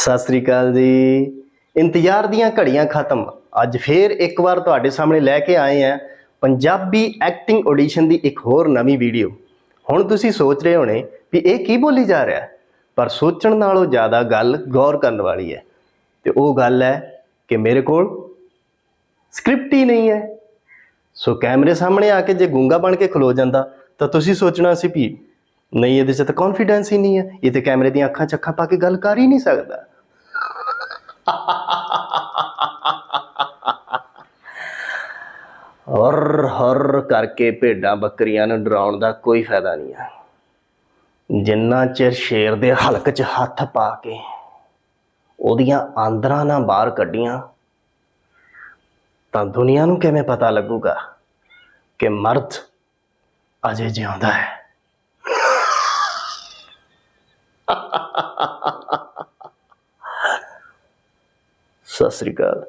ਸਤਿ ਸ੍ਰੀ ਅਕਾਲ ਜੀ। ਇੰਤਜ਼ਾਰ ਦੀਆਂ ਘੜੀਆਂ ਖਤਮ। ਅੱਜ ਫੇਰ ਇੱਕ ਵਾਰ ਤੁਹਾਡੇ ਸਾਹਮਣੇ ਲੈ ਕੇ ਆਏ ਆ ਪੰਜਾਬੀ ਐਕਟਿੰਗ ਆਡੀਸ਼ਨ ਦੀ ਇੱਕ ਹੋਰ ਨਵੀਂ ਵੀਡੀਓ ਹੁਣ ਤੁਸੀਂ ਸੋਚ ਰਹੇ ਹੋਣੇ ਵੀ ਇਹ ਕੀ ਬੋਲੀ ਜਾ ਰਿਹਾ ਪਰ ਸੋਚਣ ਨਾਲੋਂ ਜ਼ਿਆਦਾ ਗੱਲ ਗੌਰ ਕਰਨ ਵਾਲੀ ਹੈ। ਤੇ ਉਹ ਗੱਲ ਹੈ ਕਿ ਮੇਰੇ ਕੋਲ ਸਕ੍ਰਿਪਟ ਹੀ ਨਹੀਂ ਹੈ। ਸੋ ਕੈਮਰੇ ਸਾਹਮਣੇ ਆ ਕੇ ਜੇ ਗੂੰਗਾ ਬਣ ਕੇ ਖਲੋ ਜਾਂਦਾ, ਤਾਂ ਤੁਸੀਂ ਸੋਚਣਾ ਸੀ ਵੀ ਨਹੀਂ, ਇਹਦੇ 'ਚ ਤਾਂ ਕੌਨਫੀਡੈਂਸ ਹੀ ਨਹੀਂ ਹੈ। ਇਹ ਤੇ ਕੈਮਰੇ ਦੀਆਂ ਅੱਖਾਂ ਚੱਖਾਂ ਪਾ ਕੇ ਗੱਲ ਕਰ ਹੀ ਨਹੀਂ ਸਕਦਾ। ਹਰ ਹਰ ਕਰਕੇ ਭੇਡਾਂ ਬੱਕਰੀਆਂ ਨੂੰ ਡਰਾਉਣ ਦਾ ਕੋਈ ਫਾਇਦਾ ਨਹੀਂ ਹੈ ਜਿੰਨਾ ਚਿਰ ਸ਼ੇਰ ਦੇ ਹਲਕ 'ਚ ਹੱਥ ਪਾ ਕੇ ਉਹਦੀਆਂ ਆਂਦਰਾਂ ਨਾ ਬਾਹਰ ਕੱਢੀਆਂ, ਤਾਂ ਦੁਨੀਆ ਨੂੰ ਕਿਵੇਂ ਪਤਾ ਲੱਗੂਗਾ ਕਿ ਮਰਦ ਅਜੇ ਜਿਉਂਦਾ ਹੈ? ਸਤਿ ਸ੍ਰੀ ਅਕਾਲ।